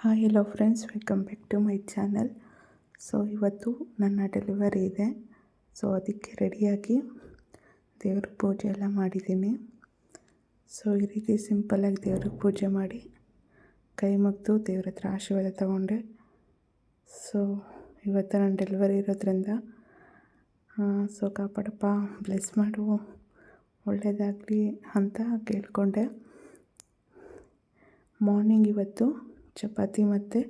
Hi hello friends welcome back to my channel so ಇವತ್ತು ನನ್ನ delivery ಇದೆ. So ಅದಕ್ಕೆ ರೆಡಿಯಾಗಿ ದೇವ್ರ ಪೂಜೆ ಎಲ್ಲ ಮಾಡಿದ್ದೀನಿ. ಸೊ ಈ ರೀತಿ ಸಿಂಪಲ್ಲಾಗಿ ದೇವ್ರಿಗೆ ಪೂಜೆ ಮಾಡಿ ಕೈ ಮುಗಿದು ದೇವ್ರ ಹತ್ರ ಆಶೀರ್ವಾದ ತಗೊಂಡೆ. ಸೊ ಇವತ್ತು ನನ್ನ ಡೆಲಿವರಿ ಇರೋದ್ರಿಂದ ಸೊ ಕಾಪಾಡಪ್ಪ ಬ್ಲೆಸ್ ಮಾಡು ಒಳ್ಳೆಯದಾಗಲಿ ಅಂತ ಕೇಳಿಕೊಂಡೆ. ಮಾರ್ನಿಂಗ್ ಇವತ್ತು ಚಪಾತಿ ಮತ್ತು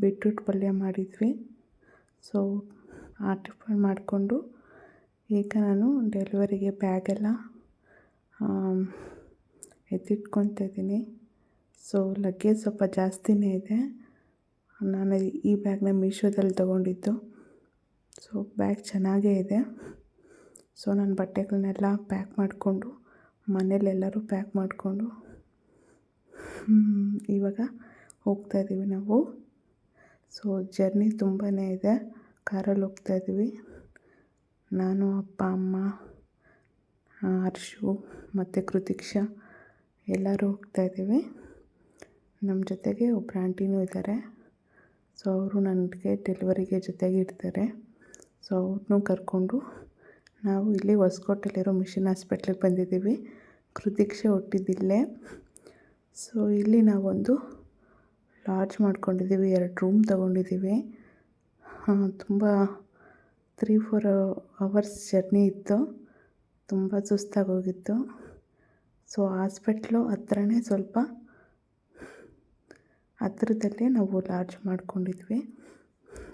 ಬೀಟ್ರೂಟ್ ಪಲ್ಯ ಮಾಡಿದ್ವಿ. ಸೊ ಆ ಟಿಫನ್ ಮಾಡಿಕೊಂಡು ಈಗ ನಾನು ಡೆಲಿವರಿಗೆ ಬ್ಯಾಗೆಲ್ಲ ಎತ್ತಿಟ್ಕೊತಾ ಇದ್ದೀನಿ. ಸೊ ಲಗೇಜ್ ಸ್ವಲ್ಪ ಜಾಸ್ತಿನೇ ಇದೆ. ನಾನು ಈ ಬ್ಯಾಗ್ನ ಮೀಶೋದಲ್ಲಿ ತೊಗೊಂಡಿದ್ದು. ಸೊ ಬ್ಯಾಗ್ ಚೆನ್ನಾಗೇ ಇದೆ. ಸೊ ನನ್ನ ಬಟ್ಟೆಗಳನ್ನೆಲ್ಲ ಪ್ಯಾಕ್ ಮಾಡಿಕೊಂಡು ಮನೇಲೆಲ್ಲರೂ ಪ್ಯಾಕ್ ಮಾಡಿಕೊಂಡು ಇವಾಗ ಹೋಗ್ತಾ ಇದ್ದೀವಿ ನಾವು. ಸೊ ಜರ್ನಿ ತುಂಬಾ ಇದೆ. ಕಾರಲ್ಲಿ ಹೋಗ್ತಾ ಇದ್ದೀವಿ. ನಾನು, ಅಪ್ಪ, ಅಮ್ಮ ಹರ್ಷು ಮತ್ತು ಕೃತಿಕ್ಷಾ ಎಲ್ಲರೂ ಹೋಗ್ತಾ ಇದ್ದೀವಿ. ನಮ್ಮ ಜೊತೆಗೆ ಒಬ್ಬರು ಆಂಟಿನೂ ಇದ್ದಾರೆ. ಸೊ ಅವರು ನನಗೆ ಡೆಲಿವರಿಗೆ ಜೊತೆಗೆ ಇರ್ತಾರೆ. ಸೊ ಅವ್ರನ್ನೂ ಕರ್ಕೊಂಡು ನಾವು ಇಲ್ಲಿ ಹೊಸಕೋಟೆಲಿರೋ ಮಿಷನ್ ಹಾಸ್ಪಿಟ್ಲಿಗೆ ಬಂದಿದ್ದೀವಿ. ಕೃತಿಕ್ಷೆ ಹುಟ್ಟಿದ್ದಿಲ್ಲೇ ಸೊ ಇಲ್ಲಿ ನಾವೊಂದು ಲಾಡ್ಜ್ ಮಾಡ್ಕೊಂಡಿದ್ದೀವಿ, ಎರಡು ರೂಮ್ ತೊಗೊಂಡಿದ್ದೀವಿ. ತುಂಬ ತ್ರೀ ಫೋರ್ ಅವರ್ಸ್ ಜರ್ನಿ ಇತ್ತು. ತುಂಬ ಸುಸ್ತಾಗಿ ಹೋಗಿತ್ತು ಸೊ ಹಾಸ್ಪಿಟ್ಲು ಹತ್ರನೇ ಸ್ವಲ್ಪ ಹತ್ರದಲ್ಲೇ ನಾವು ಲಾಡ್ಜ್ ಮಾಡ್ಕೊಂಡಿದ್ವಿ.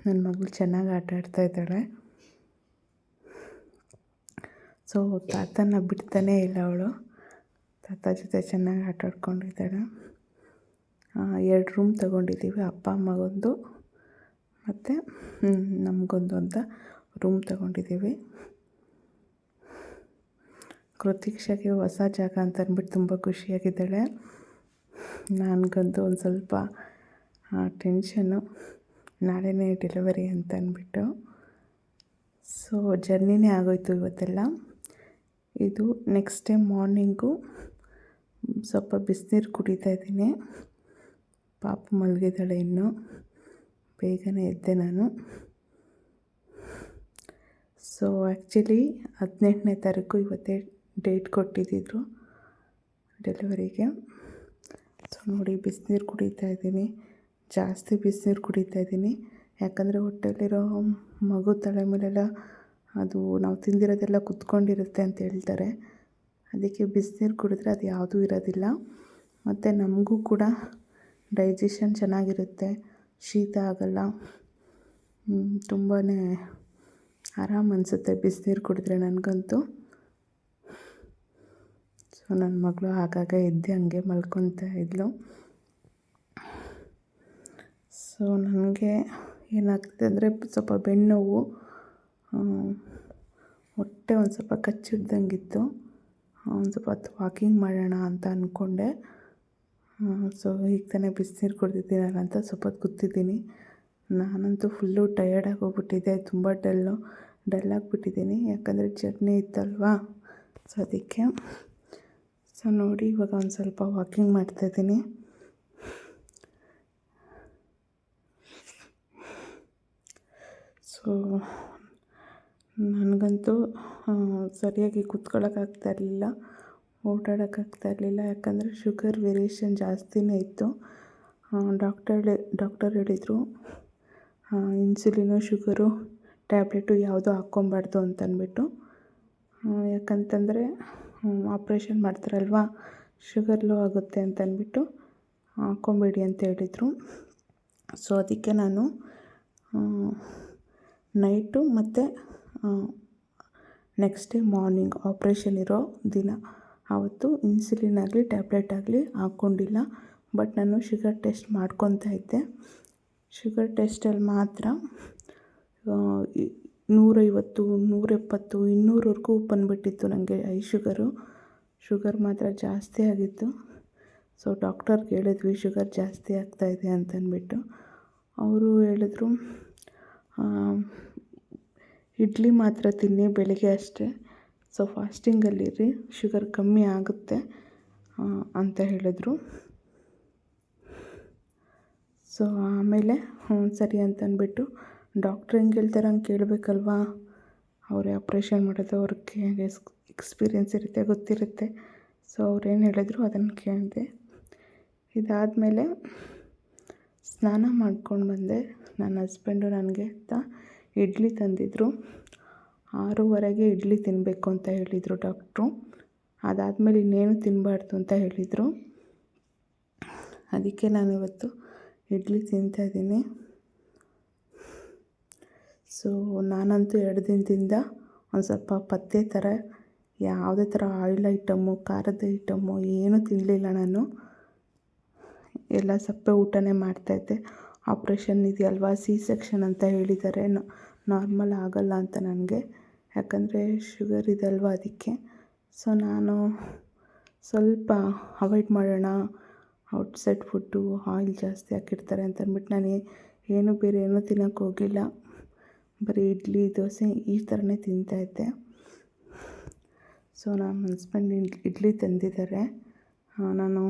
ನನ್ನ ಮಗಳು ಚೆನ್ನಾಗಿ ಆಟ ಆಡ್ತಾ ಇದ್ದಾಳೆ. ಸೊ ತಾತನ ಬಿಡ್ತಾನೇ ಇಲ್ಲ ಅವಳು. ತಾತ ಜೊತೆ ಚೆನ್ನಾಗಿ ಆಟ ಆಡ್ಕೊಂಡಿದ್ದಾಳೆ. ಎರಡು ರೂಮ್ ತಗೊಂಡಿದ್ದೀವಿ ಅಪ್ಪ ಅಮ್ಮಗೊಂದು ಮತ್ತು ನಮಗೊಂದು ಅಂತ ರೂಮ್ ತಗೊಂಡಿದ್ದೀವಿ ಕೃತಿಕ್ಷಾಗೆ ಹೊಸ ಜಾಗ ಅಂತ ಅಂದ್ಬಿಟ್ಟು ತುಂಬ ಖುಷಿಯಾಗಿದ್ದಾಳೆ. ನನಗಂತೂ ಒಂದು ಸ್ವಲ್ಪ ಟೆನ್ಷನ್ನು ನಾಳೆನೇ ಡೆಲಿವರಿ ಅಂತ ಅಂದ್ಬಿಟ್ಟು ಸೊ ಜರ್ನಿನೇ ಆಗೋಯ್ತು ಇವತ್ತೆಲ್ಲ. ಇದು ನೆಕ್ಸ್ಟ್ ಡೇ ಮಾರ್ನಿಂಗು ಸ್ವಲ್ಪ ಬಿಸಿನೀರು ಕುಡಿತಾ ಇದ್ದೀನಿ. ಪಾಪು ಮಲಗಿದ್ದಾಳೆ ಇನ್ನು. ಬೇಗನೆ ಎದ್ದೆ ನಾನು. ಸೊ ಆ್ಯಕ್ಚುಲಿ ಹದಿನೆಂಟನೇ ತಾರೀಕು ಇವತ್ತೇ ಡೇಟ್ ಕೊಟ್ಟಿದ್ದಿದ್ರು ಡೆಲಿವರಿಗೆ ಸೊ ನೋಡಿ ಬಿಸಿನೀರು ಕುಡಿತಾ ಇದ್ದೀನಿ. ಜಾಸ್ತಿ ಬಿಸಿನೀರು ಕುಡಿತಾ ಇದ್ದೀನಿ. ಯಾಕಂದರೆ ಹೊಟ್ಟೆಲಿರೋ ಮಗು ತಲೆ ಮೇಲೆಲ್ಲ ಅದು ನಾವು ತಿಂದಿರೋದೆಲ್ಲ ಕುತ್ಕೊಂಡಿರುತ್ತೆ ಅಂತ ಹೇಳ್ತಾರೆ. ಅದಕ್ಕೆ ಬಿಸಿನೀರು ಕುಡಿದ್ರೆ ಅದು ಯಾವುದೂ ಇರೋದಿಲ್ಲ. ಮತ್ತು ನಮಗೂ ಕೂಡ ಡೈಜೆಷನ್ ಚೆನ್ನಾಗಿರುತ್ತೆ, ಶೀತ ಆಗೋಲ್ಲ. ತುಂಬಾ ಆರಾಮ ಅನಿಸುತ್ತೆ ಬಿಸಿನೀರು ಕುಡಿದ್ರೆ ನನಗಂತೂ. ಸೊ ನನ್ನ ಮಗಳು ಆಗಾಗ ಎದ್ದೆ ಹಂಗೆ ಮಲ್ಕೊತಾ ಇದ್ಲು. ಸೊ ನನಗೆ ಏನಾಗ್ತದೆ ಅಂದರೆ ಸ್ವಲ್ಪ ಬೆನ್ನೋವು ಹೊಟ್ಟೆ ಒಂದು ಸ್ವಲ್ಪ ಕಚ್ಚಿಡ್ದಂಗಿತ್ತು. ಒಂದು ಸ್ವಲ್ಪ ಹೊತ್ತು ವಾಕಿಂಗ್ ಮಾಡೋಣ ಅಂತ ಅಂದ್ಕೊಂಡೆ ಸೊ ಈಗ ತಾನೇ ಬಿಸಿನೀರು ಕುಡ್ದಿದ್ದೀನಲ್ಲ ಅಂತ ಸ್ವಲ್ಪ ಹೊತ್ತು ಕೂತಿದ್ದೀನಿ. ನಾನಂತೂ ಫುಲ್ಲು ಟಯರ್ಡಾಗಿ ಹೋಗ್ಬಿಟ್ಟಿದ್ದೆ, ತುಂಬ ಡಲ್ಲು ಡಲ್ಲಾಗಿಬಿಟ್ಟಿದ್ದೀನಿ ಯಾಕಂದರೆ ಜರ್ನಿ ಇತ್ತಲ್ವಾ? ಸೊ ಅದಕ್ಕೆ ಸೊ ನೋಡಿ ಇವಾಗ ಒಂದು ಸ್ವಲ್ಪ ವಾಕಿಂಗ್ ಮಾಡ್ತಾಯಿದ್ದೀನಿ ಸೊ ನನಗಂತೂ ಸರಿಯಾಗಿ ಕೂತ್ಕೊಳ್ಳೋಕ್ಕಾಗ್ತಾ ಇರಲಿಲ್ಲ. ಓಡಾಡೋಕ್ಕಾಗ್ತಾ ಇರಲಿಲ್ಲ. ಯಾಕಂದರೆ ಶುಗರ್ ವೇರಿಯೇಷನ್ ಜಾಸ್ತಿನೇ ಇತ್ತು. ಡಾಕ್ಟರ್ ಡಾಕ್ಟರ್ ಹೇಳಿದರು ಇನ್ಸುಲಿನು, ಶುಗರು, ಟ್ಯಾಬ್ಲೆಟು ಯಾವುದೂ ಹಾಕ್ಕೊಬಾರ್ದು ಅಂತಂದ್ಬಿಟ್ಟು ಯಾಕಂತಂದರೆ ಆಪ್ರೇಷನ್ ಮಾಡ್ತಾರಲ್ವ, ಶುಗರ್ ಲೋ ಆಗುತ್ತೆ ಅಂತಂದ್ಬಿಟ್ಟು ಹಾಕ್ಕೊಬೇಡಿ ಅಂತ ಹೇಳಿದರು. ಸೊ, ಅದಕ್ಕೆ ನಾನು ನೈಟು ಮತ್ತು ನೆಕ್ಸ್ಟ್ ಡೇ ಮಾರ್ನಿಂಗ್ ಆಪ್ರೇಷನ್ ಇರೋ ದಿನ ಆವತ್ತು ಇನ್ಸುಲಿನ್ ಆಗಲಿ ಟ್ಯಾಬ್ಲೆಟ್ ಆಗಲಿ ಹಾಕ್ಕೊಂಡಿಲ್ಲ ಬಟ್ ನಾನು ಶುಗರ್ ಟೆಸ್ಟ್ ಮಾಡ್ಕೊತಾ ಇದ್ದೆ. ಶುಗರ್ ಟೆಸ್ಟಲ್ಲಿ ಮಾತ್ರ ನೂರೈವತ್ತು, ನೂರೆಪ್ಪತ್ತು, ಇನ್ನೂರವರೆಗೂ ಬಂದುಬಿಟ್ಟಿತ್ತು ನನಗೆ ಐ ಶುಗರು ಶುಗರ್ ಮಾತ್ರ ಜಾಸ್ತಿ ಆಗಿತ್ತು. ಸೊ ಡಾಕ್ಟರ್ಗೆ ಹೇಳಿದ್ವಿ ಶುಗರ್ ಜಾಸ್ತಿ ಆಗ್ತಾಯಿದೆ ಅಂತಂದ್ಬಿಟ್ಟು ಅವರು ಹೇಳಿದ್ರು ಇಡ್ಲಿ ಮಾತ್ರ ತಿನ್ನಿ ಬೆಳಿಗ್ಗೆ ಅಷ್ಟೇ. ಸೊ ಫಾಸ್ಟಿಂಗಲ್ಲಿರಿ ಶುಗರ್ ಕಮ್ಮಿ ಆಗುತ್ತೆ ಅಂತ ಹೇಳಿದರು. ಸೊ ಆಮೇಲೆ ಹ್ಞೂ ಸರಿ ಅಂತ ಅಂದ್ಬಿಟ್ಟು ಡಾಕ್ಟ್ರ್ ಹೆಂಗೆ ಹೇಳ್ತಾರೆ ಹಂಗೆ ಕೇಳಬೇಕಲ್ವಾ? ಅವರೇ ಆಪ್ರೇಷನ್ ಮಾಡೋದು, ಅವ್ರಿಗೆ ಎಕ್ಸ್ಪೀರಿಯೆನ್ಸ್ ಇರುತ್ತೆ, ಗೊತ್ತಿರುತ್ತೆ. ಸೊ ಅವ್ರೇನು ಹೇಳಿದ್ರು ಅದನ್ನು ಕೇಳಿದೆ. ಇದಾದಮೇಲೆ ಸ್ನಾನ ಮಾಡ್ಕೊಂಡು ಬಂದೆ. ನನ್ನ ಹಸ್ಬೆಂಡು ನನಗೆ ಅಂತ ಇಡ್ಲಿ ತಂದಿದ್ದರು ಆರೂವರೆಗೆ ಇಡ್ಲಿ ತಿನ್ನಬೇಕು ಅಂತ ಹೇಳಿದರು ಡಾಕ್ಟ್ರು. ಅದಾದಮೇಲೆ ಇನ್ನೇನು ತಿನ್ನಬಾರ್ದು ಅಂತ ಹೇಳಿದರು. ಅದಕ್ಕೆ ನಾನು ಇವತ್ತು ಇಡ್ಲಿ ತಿಂತಾಯಿದ್ದೀನಿ ಸೊ ನಾನಂತೂ ಎರಡು ದಿನದಿಂದ ಒಂದು ಸ್ವಲ್ಪ ಪಥ್ಯ ಥರ, ಯಾವುದೇ ಥರ ಆಯಿಲ್ ಐಟಮ್ಮು ಖಾರದ ಐಟಮ್ಮು ಏನೂ ತಿನ್ನಲಿಲ್ಲ ನಾನು. ಎಲ್ಲ ಸಪ್ಪೆ ಊಟನೇ ಮಾಡ್ತಾಯಿದ್ದೆ ಆಪ್ರೇಷನ್ ಇದೆಯಲ್ವಾ ಸಿ ಸೆಕ್ಷನ್ ಅಂತ ಹೇಳಿದ್ದಾರೆ. ನಾರ್ಮಲ್ ಆಗಲ್ಲ ಅಂತ ನನಗೆ. ಯಾಕಂದರೆ ಶುಗರ್ ಇದೆ ಅಲ್ವಾ ಅದಕ್ಕೆ. ಸೊ ನಾನು ಸ್ವಲ್ಪ ಅವಾಯ್ಡ್ ಮಾಡೋಣ. ಔಟ್ಸೈಡ್ ಫುಡ್ಡು ಆಯಿಲ್ ಜಾಸ್ತಿ ಹಾಕಿರ್ತಾರೆ ಅಂತ ಅಂದ್ಬಿಟ್ಟು ನಾನು ಏನು ಬೇರೆ ಏನೂ ತಿನ್ನೋಕೆ ಹೋಗಿಲ್ಲ. ಬರೀ ಇಡ್ಲಿ, ದೋಸೆ ಈ ಥರನೇ ತಿಂತಾಯಿದ್ದೆ ಸೊ ನಮ್ಮ ಹಸ್ಬೆಂಡ್ ಇಡ್ಲಿ ತಂದಿದ್ದಾರೆ. ನಾನು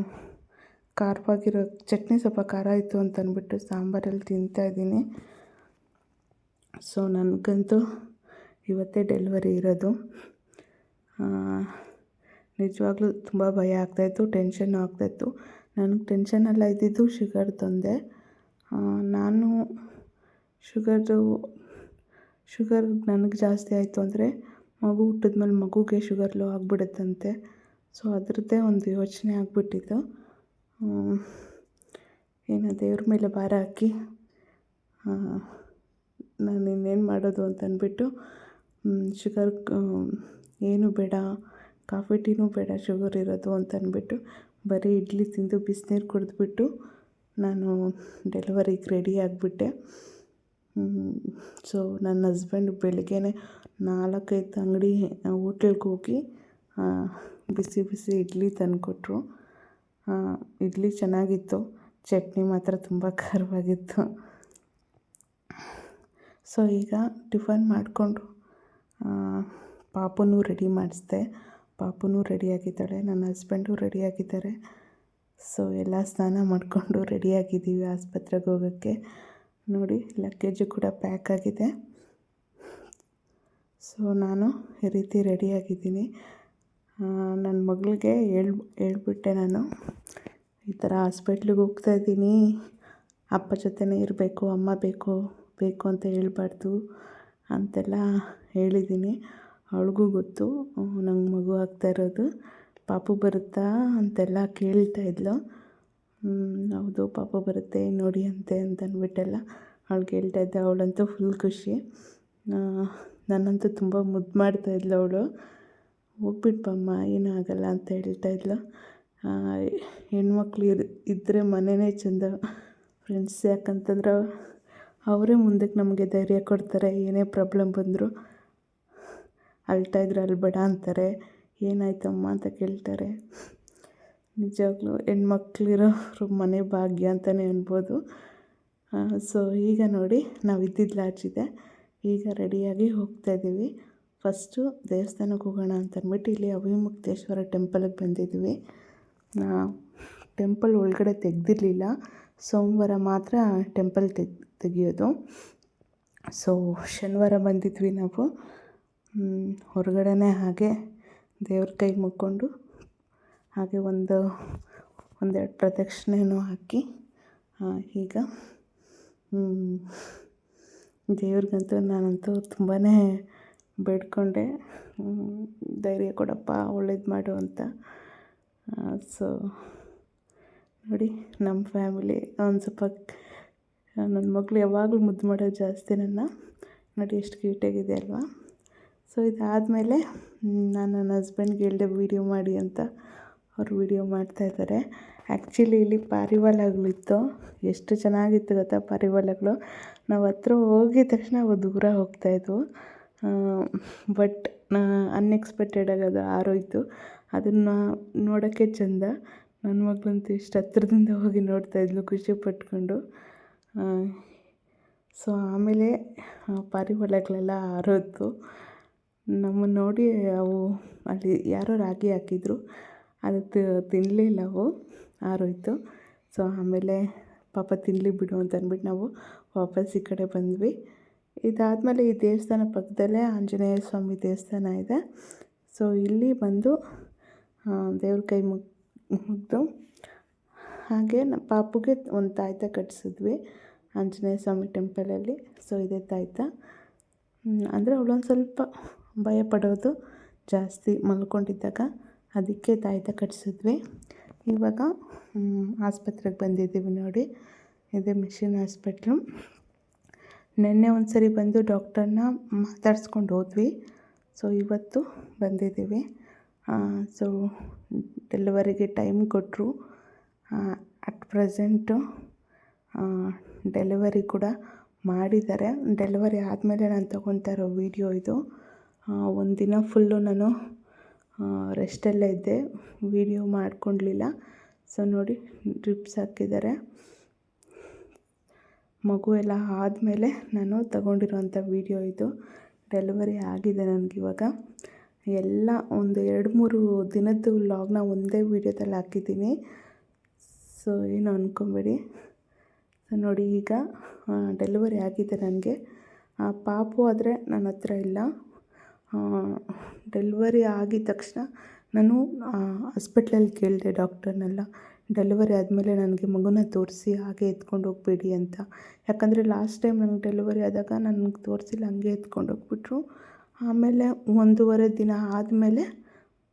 ಖಾರವಾಗಿರೋ, ಚಟ್ನಿ ಸ್ವಲ್ಪ ಖಾರ ಇತ್ತು ಅಂತ ಸಾಂಬಾರಲ್ಲಿ ತಿಂತಾಯಿದ್ದೀನಿ ಸೊ ನನಗಂತೂ ಇವತ್ತೇ ಡೆಲಿವರಿ ಇರೋದು. ನಿಜವಾಗ್ಲೂ ತುಂಬ ಭಯ ಆಗ್ತಾಯಿತ್ತು ಟೆನ್ಷನ್ನು ಆಗ್ತಾಯಿತ್ತು ನನಗೆ ಟೆನ್ಷನೆಲ್ಲ ಇದ್ದಿದ್ದು ಶುಗರ್ದೊಂದೇ ನಾನು ಶುಗರ್ದು ಶುಗರ್ ನನಗೆ ಜಾಸ್ತಿ ಆಯಿತು ಅಂದರೆ ಮಗು ಹುಟ್ಟಿದ್ಮೇಲೆ ಮಗುಗೆ ಶುಗರ್ ಲೋ ಆಗಿಬಿಡುತ್ತಂತೆ. ಸೊ ಅದರದ್ದೇ ಒಂದು ಯೋಚನೆ ಆಗಿಬಿಟ್ಟಿತ್ತು. ಏನು ದೇವ್ರ ಮೇಲೆ ಭಾರ ಹಾಕಿ ನಾನು ಇನ್ನೇನು ಮಾಡೋದು ಅಂತ ಅಂದ್ಬಿಟ್ಟು ಶುಗರ್ ಏನು ಬೇಡ ಕಾಫಿ ಟೀನೂ ಬೇಡ ಶುಗರ್ ಇರೋದು ಅಂತ ಅಂದ್ಬಿಟ್ಟು ಬರೀ ಇಡ್ಲಿ ತಿಂದು ಬಿಸಿನೀರು ಕುಡಿದ್ಬಿಟ್ಟು ನಾನು ಡೆಲಿವರಿಗೆ ರೆಡಿ ಆಗಿಬಿಟ್ಟೆ. ಸೊ ನನ್ನ ಹಸ್ಬೆಂಡ್ ಬೆಳಗ್ಗೆನೇ ನಾಲ್ಕೈದು ಅಂಗಡಿ ಹೋಟೆಲ್ಗೆ ಹೋಗಿ ಬಿಸಿ ಬಿಸಿ ಇಡ್ಲಿ ತಂದುಕೊಟ್ರು. ಇಡ್ಲಿ ಚೆನ್ನಾಗಿತ್ತು, ಚಟ್ನಿ ಮಾತ್ರ ತುಂಬ ಖಾರವಾಗಿತ್ತು. ಸೊ ಈಗ ಟಿಫನ್ ಮಾಡಿಕೊಂಡು ಪಾಪುನೂ ರೆಡಿ ಮಾಡಿಸಿದೆ. ಪಾಪುನೂ ರೆಡಿಯಾಗಿದ್ದಾಳೆ ನನ್ನ ಹಸ್ಬೆಂಡು ರೆಡಿಯಾಗಿದ್ದಾರೆ ಸೊ ಎಲ್ಲ ಸ್ನಾನ ಮಾಡಿಕೊಂಡು ರೆಡಿಯಾಗಿದ್ದೀವಿ ಆಸ್ಪತ್ರೆಗೆ ಹೋಗೋಕ್ಕೆ. ನೋಡಿ ಲಗೇಜು ಕೂಡ ಪ್ಯಾಕ್ ಆಗಿದೆ. ಸೊ ನಾನು ಈ ರೀತಿ ರೆಡಿಯಾಗಿದ್ದೀನಿ ನನ್ನ ಮಗಳಿಗೆ ಹೇಳ್ ಹೇಳ್ಬಿಟ್ಟೆ ನಾನು. ಈ ಥರ ಹಾಸ್ಪಿಟ್ಲಿಗೆ ಹೋಗ್ತಾಯಿದ್ದೀನಿ ಅಪ್ಪ ಜೊತೆನೇ ಇರಬೇಕು, ಅಮ್ಮ ಬೇಕು. ಬೇಕು ಅಂತ ಹೇಳ್ಬಾರ್ದು ಅಂತೆಲ್ಲ ಹೇಳಿದ್ದೀನಿ. ಅವಳಿಗೂ ಗೊತ್ತು, ನಂಗೆ ಮಗು ಆಗ್ತಾ ಇರೋದು. ಪಾಪು ಬರುತ್ತಾ ಅಂತೆಲ್ಲ ಕೇಳ್ತಾ ಇದ್ಲು. ಹೌದು, ಪಾಪು ಬರುತ್ತೆ, ನೋಡಿ ಅಂತೆ ಅಂತ ಅಂದ್ಬಿಟ್ಟೆಲ್ಲ ಅವಳು ಕೇಳ್ತಾ ಇದ್ದೆ ಅವಳಂತೂ ಫುಲ್ ಖುಷಿ. ನನ್ನಂತೂ ತುಂಬ ಮುದ್ದು ಮಾಡ್ತಾಯಿದ್ಲು ಅವಳು. ಹೋಗ್ಬಿಟ್ಬಮ್ಮ ಏನೂ ಆಗೋಲ್ಲ ಅಂತ ಹೇಳ್ತಾ ಇದ್ಲು. ಹೆಣ್ಮಕ್ಳು ಇರ್ ಇದ್ದರೆ ಮನೆಯೇ ಚೆಂದ. ಫ್ರೆಂಡ್ಸ್ ಯಾಕಂತಂದ್ರೆ ಅವರೇ ಮುಂದಕ್ಕೆ ನಮಗೆ ಧೈರ್ಯ ಕೊಡ್ತಾರೆ, ಏನೇ ಪ್ರಾಬ್ಲಮ್ ಬಂದರೂ ಅಳ್ತಾ ಇದ್ರೆ ಅಳಬೇಡ ಅಂತಾರೆ, ಏನಾಯ್ತಮ್ಮ ಅಂತ ಕೇಳ್ತಾರೆ. ನಿಜವಾಗ್ಲೂ ಹೆಣ್ಮಕ್ಳಿರೋರು ಮನೆ ಭಾಗ್ಯ ಅಂತಲೇ ಅನ್ಬೋದು. ಸೊ ಈಗ ನೋಡಿ, ನಾವು ಇದ್ದಿದ್ದು ಲಾಡ್ಜಿದೆ ಈಗ ರೆಡಿಯಾಗಿ ಹೋಗ್ತಾ ಇದ್ದೀವಿ ಫಸ್ಟು ದೇವಸ್ಥಾನಕ್ಕೆ ಹೋಗೋಣ ಅಂತ ಅಂದ್ಬಿಟ್ಟು ಇಲ್ಲಿ ಅವಿಮುಕ್ತೇಶ್ವರ ಟೆಂಪಲಿಗೆ ಬಂದಿದ್ವಿ. ಟೆಂಪಲ್ ಒಳಗಡೆ ತೆಗೆದಿರಲಿಲ್ಲ. ಸೋಮವಾರ ಮಾತ್ರ ಟೆಂಪಲ್ ತೆಗ್ ತೆಗಿಯೋದು. ಸೊ ಶನಿವಾರ ಬಂದಿದ್ವಿ ನಾವು. ಹೊರಗಡೆನೇ ಹಾಗೆ ದೇವ್ರ ಕೈ ಮುಕ್ಕೊಂಡು ಹಾಗೆ ಒಂದು, ಒಂದೆರಡು ಪ್ರದಕ್ಷಿಣೆನೂ ಹಾಕಿ ಈಗ ದೇವ್ರಿಗಂತೂ ನಾನಂತೂ ತುಂಬಾ ಬೇಡ್ಕೊಂಡೆ. ಧೈರ್ಯ ಕೊಡಪ್ಪ, ಒಳ್ಳೇದು ಮಾಡು ಅಂತ. ಸೊ ನೋಡಿ ನಮ್ಮ ಫ್ಯಾಮಿಲಿ ಒಂದು ಸ್ವಲ್ಪ ನನ್ನ ಮಗಳು ಯಾವಾಗಲೂ ಮುದ್ದು ಮಾಡೋದು ಜಾಸ್ತಿ ನನ್ನ. ನೋಡಿ ಎಷ್ಟು ಕ್ಯೂಟಾಗಿದೆ ಅಲ್ವಾ? ಸೊ ಇದಾದಮೇಲೆ ನಾನು ನನ್ನ ಹಸ್ಬೆಂಡ್ಗೆ ಹೇಳಿದೆ ವೀಡಿಯೋ ಮಾಡಿ ಅಂತ ಅವ್ರು ವೀಡಿಯೋ ಮಾಡ್ತಾಯಿದ್ದಾರೆ ಆ್ಯಕ್ಚುಲಿ ಇಲ್ಲಿ ಪಾರಿವಾಳಗಳಿತ್ತು ಎಷ್ಟು ಚೆನ್ನಾಗಿತ್ತು ಗೊತ್ತಾ ಪಾರಿವಾಳಗಳು? ನಾವು ಹತ್ರ ಹೋಗಿದ ತಕ್ಷಣ ಅವು ದೂರ ಹೋಗ್ತಾಯಿದ್ವು ಬಟ್ ಅನ್ಎಕ್ಸ್ಪೆಕ್ಟೆಡಾಗಿ ಅದು ಆರೋಯಿತು ಅದನ್ನು ನೋಡೋಕ್ಕೆ ಚೆಂದ. ನನ್ನ ಮಗಳಂತೂ ಇಷ್ಟು ಹತ್ರದಿಂದ ಹೋಗಿ ನೋಡ್ತಾಯಿದ್ಲು ಖುಷಿ ಪಟ್ಕೊಂಡು. ಸೊ ಆಮೇಲೆ ಪಾರಿವಾಳಗಳೆಲ್ಲ ಹಾರೋದ್ವು ನಮ್ಮ ನೋಡಿ ಅವು ಅಲ್ಲಿ ಯಾರೋ ರಾಗಿ ಹಾಕಿದ್ರು, ಅದು ತಿನ್ನಲಿಲ್ಲ ಅವು, ಹಾರೋಯ್ತು. ಸೊ ಆಮೇಲೆ ಪಾಪ ತಿನ್ನಲಿ ಬಿಡು ಅಂತ ಅಂದ್ಬಿಟ್ಟು ನಾವು ವಾಪಸ್ ಈ ಕಡೆ ಬಂದ್ವಿ. ಇದಾದಮೇಲೆ ಈ ದೇವಸ್ಥಾನ ಪಕ್ಕದಲ್ಲೇ ಆಂಜನೇಯ ಸ್ವಾಮಿ ದೇವಸ್ಥಾನ ಇದೆ. ಸೊ ಇಲ್ಲಿ ಬಂದು ದೇವ್ರ ಕೈ ಮುಗ್, ಮುಗಿದು ಹಾಗೆ ನಮ್ಮ ಪಾಪುಗೆ ಒಂದು ತಾಯ್ತ ಕಟ್ಸಿದ್ವಿ, ಆಂಜನೇಯ ಸ್ವಾಮಿ ಟೆಂಪಲಲ್ಲಿ. ಸೊ ಇದೇ ತಾಯ್ತ. ಅಂದರೆ ಅವಳೊಂದು ಸ್ವಲ್ಪ ಭಯ ಪಡೋದು ಜಾಸ್ತಿ ಮಲ್ಕೊಂಡಿದ್ದಾಗ ಅದಕ್ಕೆ ತಾಯ್ತ ಕಟ್ಸಿದ್ವಿ. ಇವಾಗ ಆಸ್ಪತ್ರೆಗೆ ಬಂದಿದ್ದೀವಿ ನೋಡಿ. ಇದೇ ಮಿಷಿನ್ ಹಾಸ್ಪಿಟ್ಲು. ನಿನ್ನೆ ಒಂದು ಸರಿ ಬಂದು ಡಾಕ್ಟರ್ನ ಮಾತಾಡ್ಸ್ಕೊಂಡು ಹೋದ್ವಿ. ಸೊ ಇವತ್ತು ಬಂದಿದ್ದೀವಿ. ಸೊ ಡೆಲಿವರಿಗೆ ಟೈಮ್ ಕೊಟ್ಟರು ಅಟ್ ಪ್ರೆಸೆಂಟು ಡೆಲಿವರಿ ಕೂಡ ಮಾಡಿದ್ದಾರೆ. ಡೆಲಿವರಿ ಆದಮೇಲೆ ನಾನು ತೊಗೊತಾ ಇರೋ ವೀಡಿಯೋ ಇದು. ಒಂದಿನ ಫುಲ್ಲು ನಾನು ರೆಸ್ಟಲ್ಲೇ ಇದ್ದೆ. ವೀಡಿಯೋ ಮಾಡ್ಕೊಳ್ಲಿಲ್ಲ ಸೊ ನೋಡಿ ಡ್ರಿಪ್ಸ್ ಹಾಕಿದ್ದಾರೆ. ಮಗು ಎಲ್ಲ ಆದಮೇಲೆ ನಾನು ತಗೊಂಡಿರೋಂಥ ವೀಡಿಯೋ ಇದು. ಡೆಲಿವರಿ ಆಗಿದೆ ನನಗಿವಾಗ ಎಲ್ಲ ಒಂದು ಎರಡು ಮೂರು ದಿನದ್ದು ವ್ಲಾಗ್ನ ಒಂದೇ ವೀಡಿಯೋದಲ್ಲಿ ಹಾಕಿದ್ದೀನಿ. ಸೊ ಏನು ಅಂದ್ಕೊಬೇಡಿ ಸೊ ನೋಡಿ ಈಗ ಡೆಲಿವರಿ ಆಗಿದೆ ನನಗೆ. ಪಾಪು ಆದರೆ ನನ್ನ ಹತ್ರ ಇಲ್ಲ. ಡೆಲಿವರಿ ಆಗಿದ ತಕ್ಷಣ ನಾನು ಹಾಸ್ಪಿಟ್ಲಲ್ಲಿ ಕೇಳಿದೆ ಡಾಕ್ಟರ್ನೆಲ್ಲ ಡೆಲಿವರಿ ಆದಮೇಲೆ ನನಗೆ ಮಗುನ ತೋರಿಸಿ ಹಾಗೆ ಎತ್ಕೊಂಡು ಹೋಗಬೇಡಿ ಅಂತ. ಯಾಕಂದರೆ ಲಾಸ್ಟ್ ಟೈಮ್ ನನಗೆ ಡೆಲಿವರಿ ಆದಾಗ ನನಗೆ ತೋರಿಸಿಲ್ಲ, ಹಂಗೆ ಎತ್ಕೊಂಡು ಹೋಗ್ಬಿಟ್ರು. ಆಮೇಲೆ ಒಂದೂವರೆ ದಿನ ಆದಮೇಲೆ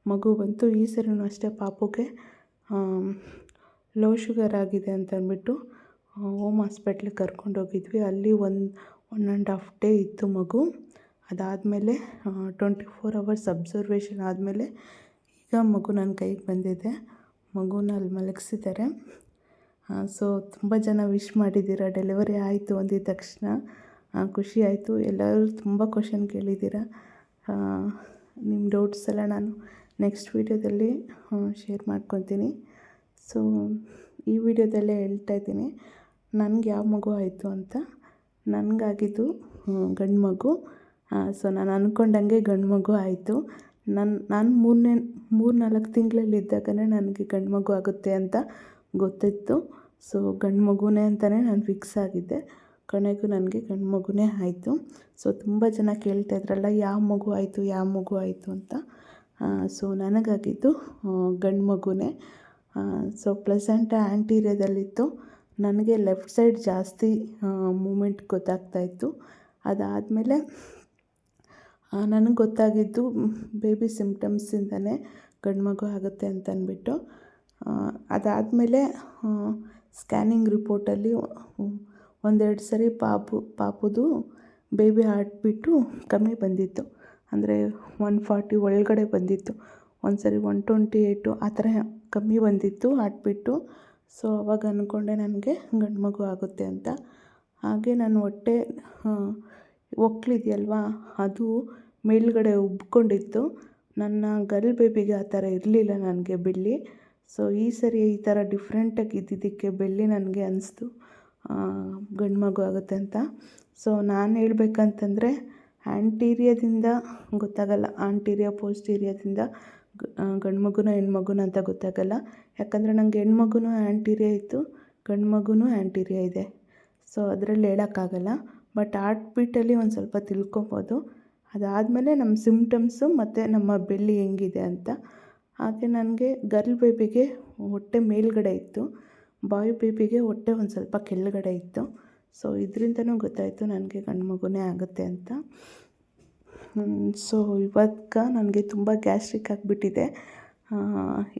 ಮಗು ಬಂತು. ಈ ಸರಿನೂ ಅಷ್ಟೇ ಪಾಪುಗೆ. ಲೋ ಶುಗರ್ ಆಗಿದೆ ಅಂತ ಓಮ್ ಹಾಸ್ಪಿಟ್ಲಿಗೆ ಕರ್ಕೊಂಡೋಗಿದ್ವಿ ಅಲ್ಲಿ ಒಂದು ಒನ್ ಆ್ಯಂಡ್ ಹಾಫ್ ಡೇ ಇತ್ತು ಮಗು. ಅದಾದಮೇಲೆ ಟ್ವೆಂಟಿ ಫೋರ್ ಅವರ್ಸ್ ಅಬ್ಸರ್ವೇಷನ್ ಆದಮೇಲೆ ಈಗ ಮಗು ನನ್ನ ಕೈಗೆ ಬಂದಿದೆ. ಮಗುನ ಅಲ್ಲಿ ಮಲಗಿಸಿದ್ದಾರೆ. ಸೊ ತುಂಬ ಜನ ವಿಶ್ ಮಾಡಿದ್ದೀರ? ಡೆಲಿವರಿ ಆಯಿತು ಅಂದಿದ ತಕ್ಷಣ ಖುಷಿ ಆಯಿತು. ಎಲ್ಲರೂ ತುಂಬ ಕ್ವಶನ್ ಕೇಳಿದ್ದೀರ? ನಿಮ್ಮ ಡೌಟ್ಸ್ ಎಲ್ಲ ನಾನು ನೆಕ್ಸ್ಟ್ ವೀಡಿಯೋದಲ್ಲಿ ಶೇರ್ ಮಾಡ್ಕೊತೀನಿ. ಸೊ ಈ ವಿಡಿಯೋದಲ್ಲೇ ಹೇಳ್ತಾ ಇದ್ದೀನಿ. ನನಗೆ ಯಾವ ಮಗು ಆಯಿತು ಅಂತ. ನನಗಾಗಿದ್ದು ಗಂಡು ಮಗು. ಸೊ ನಾನು ಅಂದ್ಕೊಂಡಂಗೆ ಗಂಡು ಮಗು ಆಯಿತು. ನನ್ನ ನಾನು ಮೂರನೇ ಮೂರು ನಾಲ್ಕು ತಿಂಗಳಲ್ಲಿದ್ದಾಗಲೇ ನನಗೆ ಗಂಡು ಮಗು ಆಗುತ್ತೆ ಅಂತ ಗೊತ್ತಿತ್ತು. ಸೊ ಗಂಡು ಮಗುನೇ ಅಂತಲೇ ನಾನು ಫಿಕ್ಸ್ ಆಗಿದ್ದೆ. ಕೊನೆಗೂ ನನಗೆ ಗಂಡು ಮಗುನೇ ಆಯಿತು. ಸೊ ತುಂಬ ಜನ ಕೇಳ್ತಾ ಇದ್ರಲ್ಲ, ಯಾವ ಮಗು ಆಯಿತು, ಯಾವ ಮಗು ಆಯಿತು ಅಂತ. ಸೊ ನನಗಾಗಿದ್ದು ಗಂಡು ಮಗುನೇ. ಸೊ ಪ್ಲೆಸೆಂಟ್ ಆ್ಯಂಟೀರಿಯದಲ್ಲಿತ್ತು ನನಗೆ ಲೆಫ್ಟ್ ಸೈಡ್ ಜಾಸ್ತಿ ಮೂಮೆಂಟ್ ಗೊತ್ತಾಗ್ತಾಯಿತ್ತು. ಅದಾದಮೇಲೆ ನನಗೆ ಗೊತ್ತಾಗಿದ್ದು ಬೇಬಿ ಸಿಮ್ಟಮ್ಸಿಂದನೇ ಗಂಡು ಮಗು ಆಗುತ್ತೆ ಅಂತನ್ಬಿಟ್ಟು ಅದಾದಮೇಲೆ ಸ್ಕ್ಯಾನಿಂಗ್ ರಿಪೋರ್ಟಲ್ಲಿ ಒಂದೆರಡು ಸರಿ ಪಾಪು, ಪಾಪುದು ಬೇಬಿ ಹಾರ್ಟ್ ಬಿಟ್ಟು ಕಮ್ಮಿ ಬಂದಿತ್ತು. ಅಂದರೆ ಒನ್ ಫಾರ್ಟಿ ಒಳಗಡೆ ಬಂದಿತ್ತು. ಒಂದು ಸರಿ ಒನ್ ಟ್ವೆಂಟಿ ಏಯ್ಟು ಆ ಥರ ಕಮ್ಮಿ ಬಂದಿತ್ತು ಹಾರ್ಟ್ ಬೀಟು ಸೊ ಅವಾಗ ಅಂದ್ಕೊಂಡೆ ನನಗೆ ಗಂಡು ಮಗು ಆಗುತ್ತೆ ಅಂತ. ಹಾಗೆ ನಾನು ಹೊಟ್ಟೆ ಒಕ್ಳಿದೆಯಲ್ವಾ? ಅದು ಮೇಲುಗಡೆ ಉಬ್ಕೊಂಡಿತ್ತು. ನನ್ನ ಗರ್ಲ್ ಬೇಬಿಗೆ ಆ ಥರ ಇರಲಿಲ್ಲ ನನಗೆ ಬೆಳ್ಳಿ. ಸೊ ಈ ಸರಿ ಈ ಥರ ಡಿಫ್ರೆಂಟಾಗಿ ಇದ್ದಿದ್ದಕ್ಕೆ ಬೆಳ್ಳಿ ನನಗೆ ಅನಿಸ್ತು. ಗಂಡು ಮಗು ಆಗುತ್ತೆ ಅಂತ. ಸೊ ನಾನು ಹೇಳ್ಬೇಕಂತಂದರೆ ಆ್ಯಂಟೀರಿಯಾದಿಂದ ಗೊತ್ತಾಗಲ್ಲ ಆಂಟೀರಿಯಾ ಪೋಸ್ಟೀರಿಯದಿಂದ ಗಂಡು ಮಗುನ ಹೆಣ್ಮಗುನ ಅಂತ ಗೊತ್ತಾಗಲ್ಲ. ಯಾಕಂದರೆ ನಂಗೆ ಹೆಣ್ಮಗುನೂ ಆ್ಯಂಟೀರಿಯ ಇತ್ತು ಗಂಡು ಮಗುನೂ ಆ್ಯಂಟೀರಿಯ ಇದೆ. ಸೊ ಅದರಲ್ಲಿ ಹೇಳೋಕ್ಕಾಗಲ್ಲ. ಬಟ್ ಹಾರ್ಟ್ ಬೀಟಲ್ಲಿ ಒಂದು ಸ್ವಲ್ಪ ತಿಳ್ಕೊಬೋದು. ಅದಾದಮೇಲೆ ನಮ್ಮ ಸಿಮ್ಟಮ್ಸು ಮತ್ತು ನಮ್ಮ ಬೆಳ್ಳಿ ಹೆಂಗಿದೆ ಅಂತ. ಹಾಗೆ ನನಗೆ ಗರ್ಲ್ ಬೇಬಿಗೆ ಹೊಟ್ಟೆ ಮೇಲ್ಗಡೆ ಇತ್ತು. ಬಾಯ್ ಬೇಬಿಗೆ ಹೊಟ್ಟೆ ಒಂದು ಸ್ವಲ್ಪ ಕೆಳಗಡೆ ಇತ್ತು. ಸೊ ಇದರಿಂದನೂ ಗೊತ್ತಾಯಿತು ನನಗೆ ಗಂಡು ಮಗುನೇ ಆಗುತ್ತೆ ಅಂತ. ಸೊ ಇವಾಗ ನನಗೆ ತುಂಬ ಗ್ಯಾಸ್ಟ್ರಿಕ್ ಆಗಿಬಿಟ್ಟಿದೆ.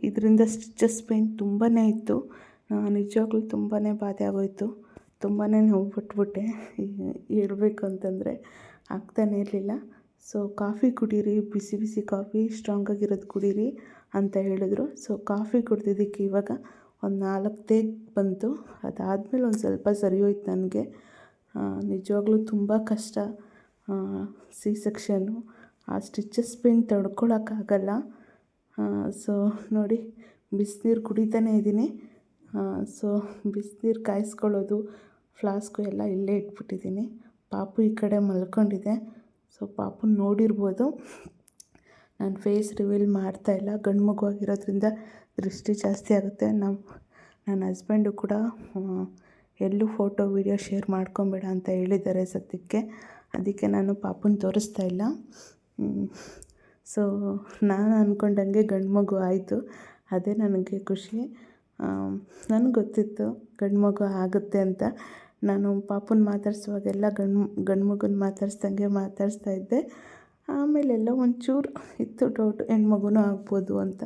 ಇದರಿಂದ ಸ್ಟಿಚಸ್ ಪೇಯ್ನ್ ತುಂಬಾ ಇತ್ತು. ನಿಜವಾಗ್ಲೂ ತುಂಬಾ ಬಾಧೆ ಆಗೋಯಿತು. ತುಂಬಾ ನೋವು ಪಟ್ಬಿಟ್ಟೆ ಹೇಳ್ಬೇಕು ಅಂತಂದರೆ ಆಗ್ತಾನೇ ಇರಲಿಲ್ಲ. ಸೊ ಕಾಫಿ ಕುಡೀರಿ, ಬಿಸಿ ಬಿಸಿ ಕಾಫಿ ಸ್ಟ್ರಾಂಗಾಗಿರೋದು ಕುಡೀರಿ ಅಂತ ಹೇಳಿದ್ರು. ಸೊ ಕಾಫಿ ಕುಡ್ದಿದ್ದಕ್ಕೆ ಇವಾಗ ಒಂದು ನಾಲ್ಕು ತೇಗ್ ಬಂತು. ಅದಾದಮೇಲೆ ಒಂದು ಸ್ವಲ್ಪ ಸರಿ ಹೋಯ್ತು ನನಗೆ ನಿಜವಾಗ್ಲೂ ತುಂಬ ಕಷ್ಟ. ಸಿ ಸೆಕ್ಷನ್ನು ಆ ಸ್ಟಿಚಸ್ ಪೇನ್ ತಡ್ಕೊಳಕ್ಕಾಗಲ್ಲ. ಸೊ ನೋಡಿ, ಬಿಸಿನೀರು ಕುಡಿತಾನೇ ಇದ್ದೀನಿ ಸೊ ಬಿಸಿನೀರು ಕಾಯಿಸ್ಕೊಳ್ಳೋದು, ಫ್ಲಾಸ್ಕು ಎಲ್ಲ ಇಲ್ಲೇ ಇಟ್ಬಿಟ್ಟಿದ್ದೀನಿ ಪಾಪು ಈ ಕಡೆ ಮಲ್ಕೊಂಡಿದೆ. ಸೊ ಪಾಪು ನೋಡಿರ್ಬೋದು. ನಾನು ಫೇಸ್ ರಿವೀಲ್ ಮಾಡ್ತಾಯಿಲ್ಲ ಗಂಡು ಮಗು ಆಗಿರೋದ್ರಿಂದ ದೃಷ್ಟಿ ಜಾಸ್ತಿ ಆಗುತ್ತೆ. ನಮ್ಮ ನನ್ನ ಹಸ್ಬೆಂಡು ಕೂಡ ಎಲ್ಲೂ ಫೋಟೋ, ವೀಡಿಯೋ ಶೇರ್ ಮಾಡ್ಕೊಬೇಡ ಅಂತ ಹೇಳಿದ್ದಾರೆ ಸದ್ಯಕ್ಕೆ. ಅದಕ್ಕೆ ನಾನು ಪಾಪುನ ತೋರಿಸ್ತಾ ಇಲ್ಲ. ಸೊ ನಾನು ಅಂದ್ಕೊಂಡಂಗೆ ಗಂಡು ಮಗು ಆಯಿತು. ಅದೇ ನನಗೆ ಖುಷಿ. ನನಗೆ ಗೊತ್ತಿತ್ತು ಗಂಡು ಮಗು ಆಗುತ್ತೆ ಅಂತ. ನಾನು ಪಾಪುನ ಮಾತಾಡಿಸುವಾಗೆಲ್ಲ ಗಂಡು ಗಂಡು ಮಗುನ ಮಾತಾಡ್ಸ್ದಂಗೆ ಮಾತಾಡಿಸ್ತಾ ಇದ್ದೆ. ಆಮೇಲೆಲ್ಲ ಒಂಚೂರು ಇತ್ತು ಡೌಟ್ ಹೆಣ್ಮಗುನೂ ಆಗ್ಬೋದು ಅಂತ.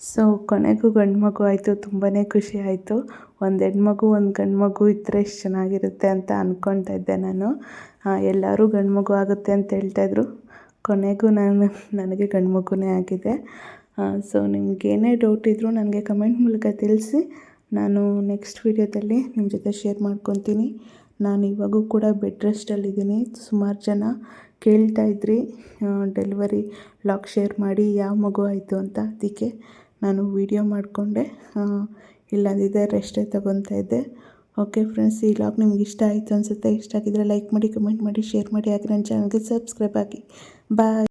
ಸೊ ಕೊನೆಗೂ ಗಂಡು ಮಗು ಆಯಿತು ತುಂಬಾ ಖುಷಿ ಆಯಿತು. ಒಂದು ಹೆಣ್ಮಗು, ಒಂದು ಗಂಡು ಮಗು ಇದ್ದರೆ ಎಷ್ಟು ಚೆನ್ನಾಗಿರುತ್ತೆ ಅಂತ ಅಂದ್ಕೊಳ್ತಾ ಇದ್ದೆ ನಾನು. ಎಲ್ಲರೂ ಗಂಡು ಮಗು ಆಗುತ್ತೆ ಅಂತ ಹೇಳ್ತಾಯಿದ್ರು ಕೊನೆಗೂ ನಾನು, ನನಗೆ ಗಂಡು ಮಗುನೇ ಆಗಿದೆ ಸೊ ನಿಮಗೇನೇ ಡೌಟ್ ಇದ್ದರೂ ನನಗೆ ಕಮೆಂಟ್ ಮೂಲಕ ತಿಳಿಸಿ. ನಾನು ನೆಕ್ಸ್ಟ್ ವೀಡಿಯೋದಲ್ಲಿ ನಿಮ್ಮ ಜೊತೆ ಶೇರ್ ಮಾಡ್ಕೊತೀನಿ. ನಾನು ಇವಾಗೂ ಕೂಡ ಬೆಡ್ ರೆಸ್ಟಲ್ಲಿದ್ದೀನಿ ಸುಮಾರು ಜನ ಕೇಳ್ತಾ ಇದ್ರಿ. ಡೆಲಿವರಿ ಲಾಕ್ ಶೇರ್ ಮಾಡಿ, ಯಾವ ಮಗು ಆಯಿತು ಅಂತ. ಅದಕ್ಕೆ ನಾನು ವೀಡಿಯೋ ಮಾಡಿಕೊಂಡೆ. ಇಲ್ಲದಿದ್ದರೆ ರೆಸ್ಟೇ ತೊಗೊತಾ ಇದ್ದೆ. ಓಕೆ ಫ್ರೆಂಡ್ಸ್ ಈ ಲಾಗ್ ನಿಮ್ಗೆ ಇಷ್ಟ ಆಯಿತು ಅನಿಸುತ್ತೆ, ಇಷ್ಟ ಆಗಿದ್ದರೆ ಲೈಕ್ ಮಾಡಿ ಕಮೆಂಟ್ ಮಾಡಿ ಶೇರ್ ಮಾಡಿ. ಹಾಗೆ ನನ್ನ ಚಾನಲ್ಗೆ ಸಬ್ಸ್ಕ್ರೈಬ್ ಆಗಿ. ಬಾಯ್